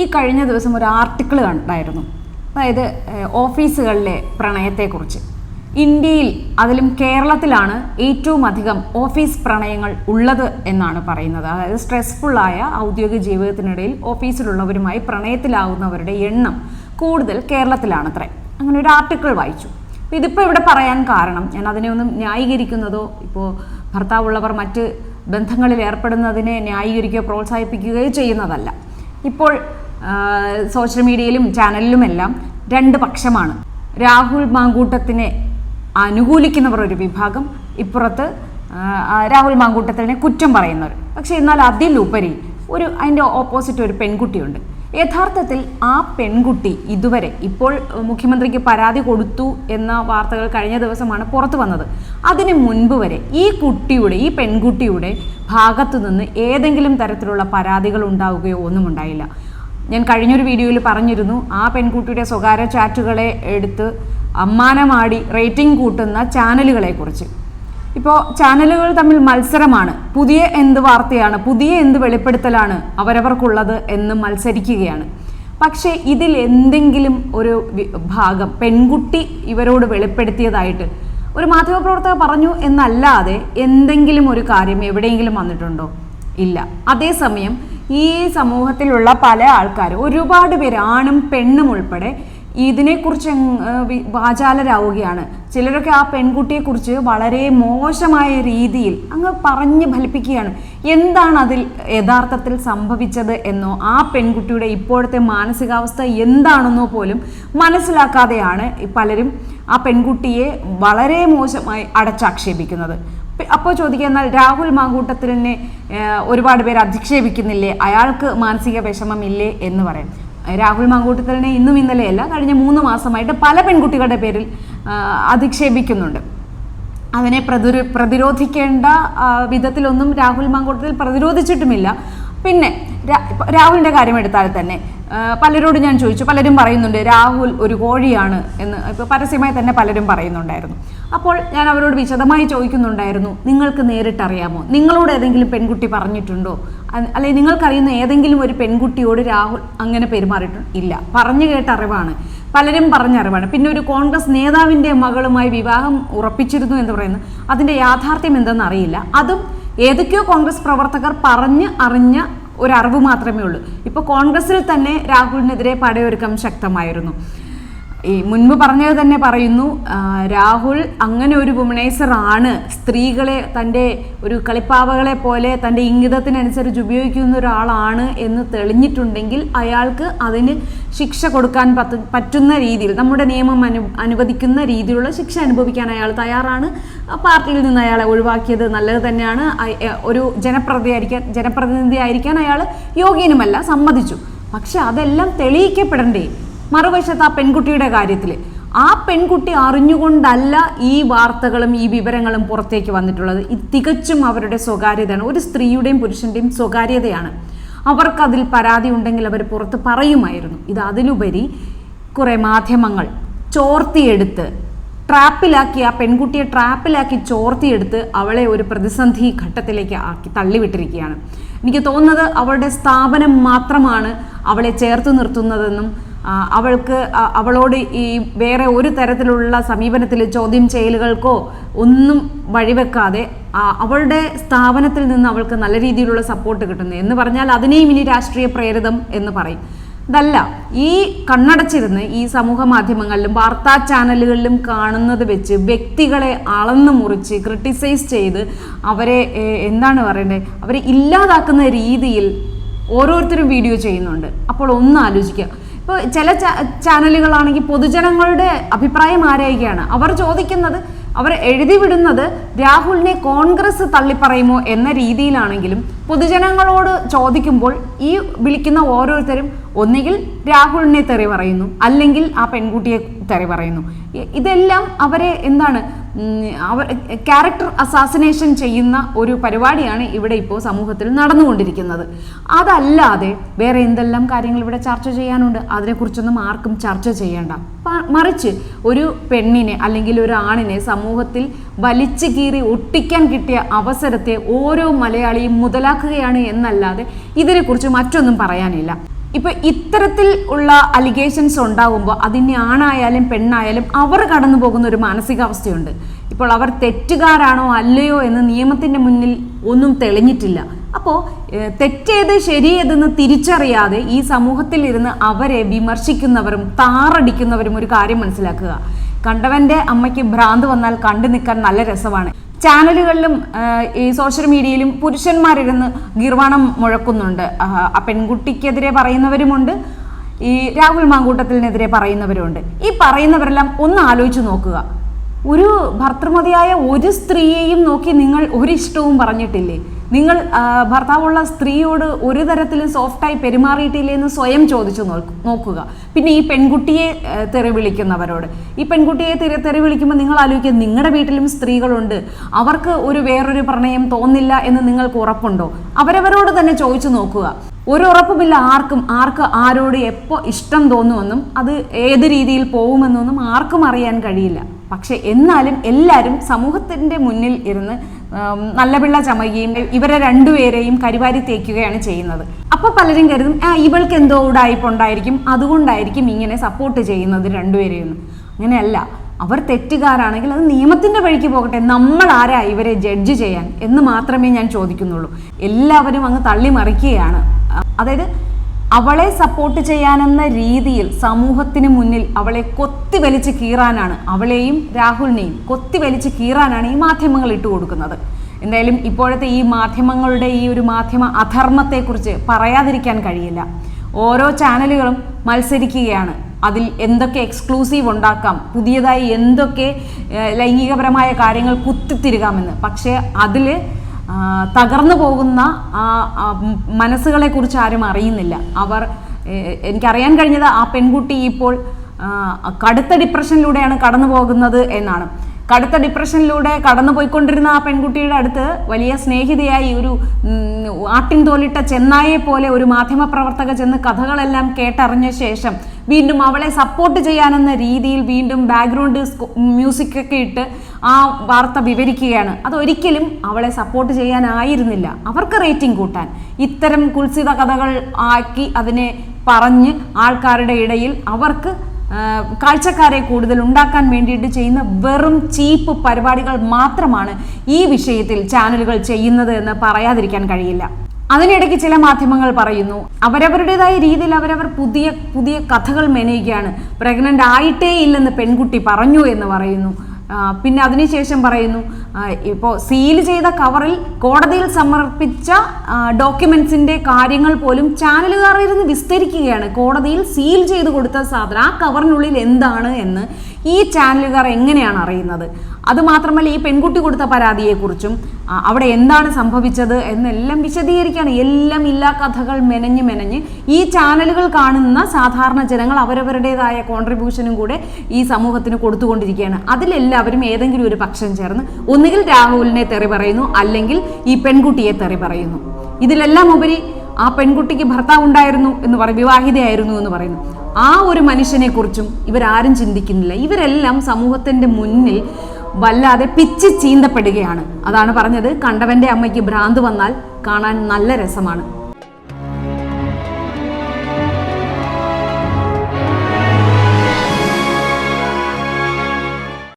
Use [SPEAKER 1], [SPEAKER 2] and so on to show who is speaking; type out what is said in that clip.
[SPEAKER 1] ഈ കഴിഞ്ഞ ദിവസം ഒരു ആർട്ടിക്കിൾ കണ്ടായിരുന്നു. അതായത് ഓഫീസുകളിലെ പ്രണയത്തെക്കുറിച്ച്. ഇന്ത്യയിൽ അതിലും കേരളത്തിലാണ് ഏറ്റവും അധികം ഓഫീസ് പ്രണയങ്ങൾ ഉള്ളത് എന്നാണ് പറയുന്നത്. അതായത് സ്ട്രെസ്ഫുള്ളായ ഔദ്യോഗിക ജീവിതത്തിനിടയിൽ ഓഫീസിലുള്ളവരുമായി പ്രണയത്തിലാവുന്നവരുടെ എണ്ണം കൂടുതൽ കേരളത്തിലാണത്രേ. അങ്ങനെ ഒരു ആർട്ടിക്കിൾ വായിച്ചു. ഇതിപ്പോൾ ഇവിടെ പറയാൻ കാരണം ഞാൻ അതിനെ ഒന്നും ന്യായീകരിക്കുന്നതോ ഇപ്പോൾ ഭർത്താവുള്ളവർ മറ്റ് ബന്ധങ്ങളിൽ ഏർപ്പെടുന്നതിനെ ന്യായീകരിക്കുകയോ പ്രോത്സാഹിപ്പിക്കുകയോ ചെയ്യുന്നതല്ല. ഇപ്പോൾ സോഷ്യൽ മീഡിയയിലും ചാനലിലുമെല്ലാം രണ്ട് പക്ഷമാണ്. രാഹുൽ മാങ്കൂട്ടത്തിനെ അനുകൂലിക്കുന്നവർ ഒരു വിഭാഗം ഇപ്പുറത്ത് രാഹുൽ മാങ്കൂട്ടത്തിനെ കുറ്റം പറയുന്നവർ. പക്ഷേ എന്നാൽ അതിലുപരി ഒരു അതിന്റെ ഓപ്പോസിറ്റ് ഒരു പെൺകുട്ടിയുണ്ട്. യഥാർത്ഥത്തിൽ ആ പെൺകുട്ടി ഇതുവരെ ഇപ്പോൾ മുഖ്യമന്ത്രിക്ക് പരാതി കൊടുത്തു എന്ന വാർത്തകൾ കഴിഞ്ഞ ദിവസമാണ് പുറത്തു വന്നത്. അതിന് മുൻപ് വരെ ഈ കുട്ടിയുടെ ഈ പെൺകുട്ടിയുടെ ഭാഗത്തു നിന്ന് ഏതെങ്കിലും തരത്തിലുള്ള പരാതികൾ ഉണ്ടാവുകയോ ഒന്നും ഉണ്ടായില്ല. ഞാൻ കഴിഞ്ഞൊരു വീഡിയോയിൽ പറഞ്ഞിരുന്നു ആ പെൺകുട്ടിയുടെ സ്വകാര്യ ചാറ്റുകളെ എടുത്ത് അമ്മാനമാടി റേറ്റിംഗ് കൂട്ടുന്ന ചാനലുകളെക്കുറിച്ച്. ഇപ്പോൾ ചാനലുകൾ തമ്മിൽ മത്സരമാണ്. പുതിയ എന്ത് വാർത്തയാണ് പുതിയ എന്ത് വെളിപ്പെടുത്തലാണ് അവരവർക്കുള്ളത് എന്ന് മത്സരിക്കുകയാണ്. പക്ഷേ ഇതിൽ എന്തെങ്കിലും ഒരു ഭാഗം പെൺകുട്ടി ഇവരോട് വെളിപ്പെടുത്തിയതായിട്ട് ഒരു മാധ്യമപ്രവർത്തകർ പറഞ്ഞു എന്നല്ലാതെ എന്തെങ്കിലും ഒരു കാര്യം എവിടെയെങ്കിലും വന്നിട്ടുണ്ടോ? ഇല്ല. അതേസമയം ഈ സമൂഹത്തിലുള്ള പല ആൾക്കാരും ഒരുപാട് പേര് ആണും പെണ്ണും ഉൾപ്പെടെ ഇതിനെക്കുറിച്ച് വാചാലരാവുകയാണ്. ചിലരൊക്കെ ആ പെൺകുട്ടിയെക്കുറിച്ച് വളരെ മോശമായ രീതിയിൽ അങ്ങ് പറഞ്ഞ് ഫലിപ്പിക്കുകയാണ്. എന്താണ് അതിൽ യഥാർത്ഥത്തിൽ സംഭവിച്ചത് എന്നോ ആ പെൺകുട്ടിയുടെ ഇപ്പോഴത്തെ മാനസികാവസ്ഥ എന്താണെന്നോ പോലും മനസ്സിലാക്കാതെയാണ് പലരും ആ പെൺകുട്ടിയെ വളരെ മോശമായി അടച്ചാക്ഷേപിക്കുന്നത്. അപ്പോൾ ചോദിക്കുക എന്നാൽ രാഹുൽ മാങ്കൂട്ടത്തിനെ ഒരുപാട് പേര് അധിക്ഷേപിക്കുന്നില്ലേ? അയാൾക്ക് മാനസിക വിഷമമില്ലേ എന്ന് പറയും. രാഹുൽ മാങ്കൂട്ടത്തലിനെ ഇന്നും ഇന്നലെയല്ല കഴിഞ്ഞ മൂന്ന് മാസമായിട്ട് പല പെൺകുട്ടികളുടെ പേരിൽ അധിക്ഷേപിക്കുന്നുണ്ട്. അതിനെ പ്രതിരോ പ്രതിരോധിക്കേണ്ട വിധത്തിലൊന്നും രാഹുൽ മാങ്കൂട്ടത്തിൽ പ്രതിരോധിച്ചിട്ടുമില്ല. പിന്നെ രാഹുലിന്റെ കാര്യം എടുത്താൽ തന്നെ പലരോട് ഞാൻ ചോദിച്ചു. പലരും പറയുന്നുണ്ട് രാഹുൽ ഒരു കോഴിയാണ് എന്ന്. ഇപ്പോൾ പരസ്യമായി തന്നെ പലരും പറയുന്നുണ്ടായിരുന്നു. അപ്പോൾ ഞാൻ അവരോട് വിശദമായി ചോദിക്കുന്നുണ്ടായിരുന്നു നിങ്ങൾക്ക് നേരിട്ടറിയാമോ? നിങ്ങളോട് ഏതെങ്കിലും പെൺകുട്ടി പറഞ്ഞിട്ടുണ്ടോ? അല്ലെങ്കിൽ നിങ്ങൾക്കറിയുന്ന ഏതെങ്കിലും ഒരു പെൺകുട്ടിയോട് രാഹുൽ അങ്ങനെ പെരുമാറിയിട്ടുണ്ട് ഇല്ല. പറഞ്ഞു കേട്ട അറിവാണ്. പലരും പറഞ്ഞ അറിവാണ്. പിന്നെ ഒരു കോൺഗ്രസ് നേതാവിന്റെ മകളുമായി വിവാഹം ഉറപ്പിച്ചിരുന്നു എന്ന് പറയുന്നത് അതിന്റെ യാഥാർത്ഥ്യം എന്തെന്ന് അറിയില്ല. അതും ഏതൊക്കെയോ കോൺഗ്രസ് പ്രവർത്തകർ പറഞ്ഞ് അറിഞ്ഞ ഒരു മാത്രമേ ഉള്ളൂ. ഇപ്പോൾ കോൺഗ്രസിൽ തന്നെ രാഹുലിനെതിരെ പടയൊരുക്കം ശക്തമായിരുന്നു. ഈ മുൻപ് പറഞ്ഞത് തന്നെ പറയുന്നു രാഹുൽ അങ്ങനെ ഒരു വുമണൈസർ ആണ്. സ്ത്രീകളെ തന്റെ ഒരു കളിപ്പാവകളെ പോലെ തന്റെ ഇംഗിതത്തിനനുസരിച്ച് ഉപയോഗിക്കുന്ന ഒരാളാണ് എന്ന് തെളിഞ്ഞിട്ടുണ്ടെങ്കിൽ അയാൾക്ക് അതിന് ശിക്ഷ കൊടുക്കാൻ പറ്റ പറ്റുന്ന രീതിയിൽ നമ്മുടെ നിയമം അനു അനുവദിക്കുന്ന രീതിയിലുള്ള ശിക്ഷ അനുഭവിക്കാൻ അയാൾ തയ്യാറാണ്. പാർട്ടിയിൽ നിന്ന് അയാളെ ഒഴിവാക്കിയത് നല്ലത് തന്നെയാണ്. ഒരു ജനപ്രതിയായിരിക്കാൻ ജനപ്രതിനിധി ആയിരിക്കാൻ അയാൾ യോഗ്യനുമല്ല സമ്മതിച്ചു. പക്ഷെ അതെല്ലാം തെളിയിക്കപ്പെടണ്ടേ? മറുവശത്ത് ആ പെൺകുട്ടിയുടെ കാര്യത്തിൽ ആ പെൺകുട്ടി അറിഞ്ഞുകൊണ്ടല്ല ഈ വാർത്തകളും ഈ വിവരങ്ങളും പുറത്തേക്ക് വന്നിട്ടുള്ളത്. ഇത് തികച്ചും അവരുടെ സ്വകാര്യതയാണ്. ഒരു സ്ത്രീയുടെയും പുരുഷന്റെയും സ്വകാര്യതയാണ്. അവർക്കതിൽ പരാതി ഉണ്ടെങ്കിൽ അവർ പുറത്ത് പറയുമായിരുന്നു. ഇത് അതിലുപരി കുറേ മാധ്യമങ്ങൾ ചോർത്തിയെടുത്ത് ട്രാപ്പിലാക്കി ആ പെൺകുട്ടിയെ ട്രാപ്പിലാക്കി ചോർത്തിയെടുത്ത് അവളെ ഒരു പ്രതിസന്ധി ഘട്ടത്തിലേക്ക് ആക്കി തള്ളിവിട്ടിരിക്കുകയാണ്. എനിക്ക് തോന്നുന്നത് അവളുടെ സ്ഥാപനം മാത്രമാണ് അവളെ ചേർത്ത് നിർത്തുന്നതെന്നും അവൾക്ക് അവളോട് ഈ വേറെ ഒരു തരത്തിലുള്ള സമീപനത്തിൽ ചോദ്യം ചെയ്യലുകൾക്കോ ഒന്നും വഴിവെക്കാതെ അവളുടെ സ്ഥാപനത്തിൽ നിന്ന് അവൾക്ക് നല്ല രീതിയിലുള്ള സപ്പോർട്ട് കിട്ടുന്നു. എന്ന് പറഞ്ഞാൽ അതിനെയും ഇനി രാഷ്ട്രീയ പ്രേരിതം എന്ന് പറയും. ഇതല്ല ഈ കണ്ണടച്ചിരുന്ന് ഈ സമൂഹ മാധ്യമങ്ങളിലും വാർത്താ ചാനലുകളിലും കാണുന്നത് വെച്ച് വ്യക്തികളെ അളന്നു മുറിച്ച് ക്രിട്ടിസൈസ് ചെയ്ത് അവരെ എന്താണ് പറയേണ്ടത് അവരെ ഇല്ലാതാക്കുന്ന രീതിയിൽ ഓരോരുത്തരും വീഡിയോ ചെയ്യുന്നുണ്ട്. അപ്പോൾ ഒന്ന് ആലോചിക്കുക. ഇപ്പോൾ ചില ചാനലുകളാണെങ്കിൽ പൊതുജനങ്ങളുടെ അഭിപ്രായം ആരായിക്കുകയാണ് അവർ ചോദിക്കുന്നത് അവർ എഴുതി വിടുന്നത് രാഹുലിനെ കോൺഗ്രസ് തള്ളിപ്പറയുമോ എന്ന രീതിയിലാണെങ്കിലും പൊതുജനങ്ങളോട് ചോദിക്കുമ്പോൾ ഈ വിളിക്കുന്ന ഓരോരുത്തരും ഒന്നുകിൽ രാഹുലിനെ തെറി പറയുന്നു അല്ലെങ്കിൽ ആ പെൺകുട്ടിയെ തെറി പറയുന്നു. ഇതെല്ലാം അവരെ എന്താണ് അവർ ക്യാരക്ടർ അസാസിനേഷൻ ചെയ്യുന്ന ഒരു പരിപാടിയാണ് ഇവിടെ ഇപ്പോൾ സമൂഹത്തിൽ നടന്നുകൊണ്ടിരിക്കുന്നത്. അതല്ലാതെ വേറെ എന്തെല്ലാം കാര്യങ്ങൾ ഇവിടെ ചർച്ച ചെയ്യാനുണ്ട്? അതിനെക്കുറിച്ചൊന്നും ആർക്കും ചർച്ച ചെയ്യേണ്ട. മറിച്ച് ഒരു പെണ്ണിനെ അല്ലെങ്കിൽ ഒരു ആണിനെ സമൂഹത്തിൽ വലിച്ചു കീറി ഒട്ടിക്കാൻ കിട്ടിയ അവസരത്തെ ഓരോ മലയാളിയും മുതലാക്കുകയാണ് എന്നല്ലാതെ ഇതിനെക്കുറിച്ച് മറ്റൊന്നും പറയാനില്ല. ഇപ്പൊ ഇത്തരത്തിൽ ഉള്ള അലിഗേഷൻസ് ഉണ്ടാകുമ്പോൾ അതിന് ആണായാലും പെണ്ണായാലും അവർ കടന്നു പോകുന്ന ഒരു മാനസികാവസ്ഥയുണ്ട്. ഇപ്പോൾ അവർ തെറ്റുകാരാണോ അല്ലയോ എന്ന് നിയമത്തിന്റെ മുന്നിൽ ഒന്നും തെളിഞ്ഞിട്ടില്ല. അപ്പോൾ തെറ്റേത് ശരിയേതെന്ന് തിരിച്ചറിയാതെ ഈ സമൂഹത്തിൽ ഇരുന്ന് അവരെ വിമർശിക്കുന്നവരും താറടിക്കുന്നവരും ഒരു കാര്യം മനസ്സിലാക്കുക. കണ്ടവന്റെ അമ്മയ്ക്ക് ഭ്രാന്ത് വന്നാൽ കണ്ടു നിൽക്കാൻ നല്ല രസമാണ്. ചാനലുകളിലും ഈ സോഷ്യൽ മീഡിയയിലും പുരുഷന്മാരിരുന്ന് ഗീർവാണം മുഴക്കുന്നുണ്ട്. ആ, പെൺകുട്ടിക്കെതിരെ പറയുന്നവരുമുണ്ട്. ഈ രാഹുൽ മാങ്കൂട്ടത്തിനെതിരെ പറയുന്നവരുമുണ്ട്. ഈ പറയുന്നവരെല്ലാം ഒന്ന് ആലോചിച്ച് നോക്കുക. ഒരു ഭർത്തൃമതിയായ ഒരു സ്ത്രീയെയും നോക്കി നിങ്ങൾ ഒരിഷ്ടവും പറഞ്ഞിട്ടില്ലേ? നിങ്ങൾ ഭർത്താവുള്ള സ്ത്രീയോട് ഒരു തരത്തിലും സോഫ്റ്റായി പെരുമാറിയിട്ടില്ലേ എന്ന് സ്വയം ചോദിച്ചു നോക്കുക. പിന്നെ ഈ പെൺകുട്ടിയെ തെറി വിളിക്കുന്നവരോട്. ഈ പെൺകുട്ടിയെ തെറി തെറി വിളിക്കുമ്പോൾ നിങ്ങൾ ആലോചിക്കുക നിങ്ങളുടെ വീട്ടിലും സ്ത്രീകളുണ്ട്. അവർക്ക് ഒരു വേറൊരു പ്രണയം തോന്നില്ല എന്ന് നിങ്ങൾക്ക് ഉറപ്പുണ്ടോ? അവരവരോട് തന്നെ ചോദിച്ചു നോക്കുക. ഒരു ഉറപ്പുമില്ല ആർക്കും ആർക്ക് ആരോട് എപ്പോൾ ഇഷ്ടം തോന്നുമെന്നും അത് ഏത് രീതിയിൽ പോകുമെന്നൊന്നും ആർക്കും അറിയാൻ കഴിയില്ല. പക്ഷെ എന്നാലും എല്ലാവരും സമൂഹത്തിന്റെ മുന്നിൽ ഇരുന്ന് നല്ല പിള്ള ചമയുകയും ഇവരെ രണ്ടുപേരെയും കരിവാരി തേക്കുകയാണ് ചെയ്യുന്നത്. അപ്പോൾ പലരും കരുതും ഇവൾക്ക് എന്തോ ഉടായ്പുണ്ടായിരിക്കും അതുകൊണ്ടായിരിക്കും ഇങ്ങനെ സപ്പോർട്ട് ചെയ്യുന്നത് രണ്ടുപേരെയും എന്ന്." അങ്ങനെയല്ല അവർ തെറ്റുകാരാണെങ്കിൽ അത് നിയമത്തിന്റെ വഴിക്ക് പോകട്ടെ നമ്മൾ ആരാ ഇവരെ ജഡ്ജ് ചെയ്യാൻ എന്ന് മാത്രമേ ഞാൻ ചോദിക്കുന്നുള്ളൂ. എല്ലാവരും അങ്ങ് തള്ളിമറിക്കുകയാണ്. മറിക്കുകയാണ് അതായത് അവളെ സപ്പോർട്ട് ചെയ്യാനെന്ന രീതിയിൽ സമൂഹത്തിന് മുന്നിൽ അവളെ കൊത്തി വലിച്ച് കീറാനാണ് അവളെയും രാഹുലിനെയും കൊത്തി വലിച്ച് കീറാനാണ് ഈ മാധ്യമങ്ങൾ ഇട്ട് കൊടുക്കുന്നത്. എന്തായാലും ഇപ്പോഴത്തെ ഈ മാധ്യമങ്ങളുടെ ഈ ഒരു മാധ്യമ അധർമ്മത്തെക്കുറിച്ച് പറയാതിരിക്കാൻ കഴിയില്ല. ഓരോ ചാനലുകളും മത്സരിക്കുകയാണ്. അതിൽ എന്തൊക്കെ എക്സ്ക്ലൂസീവ് ഉണ്ടാക്കാം പുതിയതായി എന്തൊക്കെ ലൈംഗികപരമായ കാര്യങ്ങൾ കുത്തിത്തിരുകാമെന്ന്. പക്ഷേ അതിൽ തകർന്നു പോകുന്ന മനസ്സുകളെ കുറിച്ച് ആരും അറിയുന്നില്ല. അവർ എനിക്കറിയാൻ കഴിഞ്ഞത് ആ പെൺകുട്ടി ഇപ്പോൾ കടുത്ത ഡിപ്രഷനിലൂടെയാണ് കടന്നു പോകുന്നത് എന്നാണ്. കടുത്ത ഡിപ്രഷനിലൂടെ കടന്നു പോയിക്കൊണ്ടിരുന്ന ആ പെൺകുട്ടിയുടെ അടുത്ത് വലിയ സ്നേഹിതയായി ഒരു ആട്ടിൻ തോലിട്ട ചെന്നായെ പോലെ ഒരു മാധ്യമപ്രവർത്തക ചെന്ന് കഥകളെല്ലാം കേട്ടറിഞ്ഞ ശേഷം വീണ്ടും അവളെ സപ്പോർട്ട് ചെയ്യാനെന്ന രീതിയിൽ വീണ്ടും ബാക്ക്ഗ്രൗണ്ട് മ്യൂസിക് ഒക്കെ ഇട്ട് ആ വാർത്ത വിവരിക്കുകയാണ്. അതൊരിക്കലും അവളെ സപ്പോർട്ട് ചെയ്യാനായിരുന്നില്ല. അവർക്ക് റേറ്റിംഗ് കൂട്ടാൻ. ഇത്തരം കുൽസിത കഥകൾ ആക്കി അതിനെ പറഞ്ഞ് ആൾക്കാരുടെ ഇടയിൽ അവർക്ക് കാഴ്ചക്കാരെ കൂടുതൽ ഉണ്ടാക്കാൻ വേണ്ടിയിട്ട് ചെയ്യുന്ന വെറും ചീപ്പ് പരിപാടികൾ മാത്രമാണ് ഈ വിഷയത്തിൽ ചാനലുകൾ ചെയ്യുന്നത് എന്ന് പറയാതിരിക്കാൻ കഴിയില്ല. അതിനിടയ്ക്ക് ചില മാധ്യമങ്ങൾ പറയുന്നു അവരവരുടേതായ രീതിയിൽ അവരവർ പുതിയ പുതിയ കഥകൾ മെനയുകയാണ്. പ്രഗ്നന്റ് ആയിട്ടേ ഇല്ലെന്ന് പെൺകുട്ടി പറഞ്ഞു എന്ന് പറയുന്നു. പിന്നെ അതിനുശേഷം പറയുന്നു ഇപ്പോൾ സീൽ ചെയ്ത കവറിൽ കോടതിയിൽ സമർപ്പിച്ച ഡോക്യുമെന്റ്സിന്റെ കാര്യങ്ങൾ പോലും ചാനലുകാർ ഇരുന്ന് വിസ്തരിക്കുകയാണ്. കോടതിയിൽ സീൽ ചെയ്ത് കൊടുത്ത സാധനം ആ കവറിനുള്ളിൽ എന്താണ് എന്ന് ഈ ചാനലുകാർ എങ്ങനെയാണ് അറിയുന്നത്? അതുമാത്രമല്ല ഈ പെൺകുട്ടി കൊടുത്ത പരാതിയെക്കുറിച്ചും അവിടെ എന്താണ് സംഭവിച്ചത് എന്നെല്ലാം വിശദീകരിക്കുകയാണ് എല്ലാം ഇല്ലാ കഥകൾ മെനഞ്ഞ് മെനഞ്ഞ് ഈ ചാനലുകൾ കാണുന്ന സാധാരണ ജനങ്ങൾ അവരവരുടേതായ കോൺട്രിബ്യൂഷനും കൂടെ ഈ സമൂഹത്തിന് കൊടുത്തുകൊണ്ടിരിക്കുകയാണ്. അതിലെല്ലാവരും ഏതെങ്കിലും ഒരു പക്ഷം ചേർന്ന് ഒന്നുകിൽ രാഹുലിനെ തെറി പറയുന്നു അല്ലെങ്കിൽ ഈ പെൺകുട്ടിയെ തെറി പറയുന്നു. ഇതിലെല്ലാം ഉപരി ആ പെൺകുട്ടിക്ക് ഭർത്താവ് ഉണ്ടായിരുന്നു എന്ന് പറയും വിവാഹിതയായിരുന്നു എന്ന് പറയുന്നു. ആ ഒരു മനുഷ്യനെക്കുറിച്ചും ഇവരാരും ചിന്തിക്കുന്നില്ല. ഇവരെല്ലാം സമൂഹത്തിന്റെ മുന്നിൽ വല്ലാതെ പിച്ച് ചീന്തപ്പെടുകയാണ്. അതാണ് പറഞ്ഞത് കണ്ടവന്റെ അമ്മയ്ക്ക് ഭ്രാന്ത് വന്നാൽ കാണാൻ നല്ല രസമാണ്.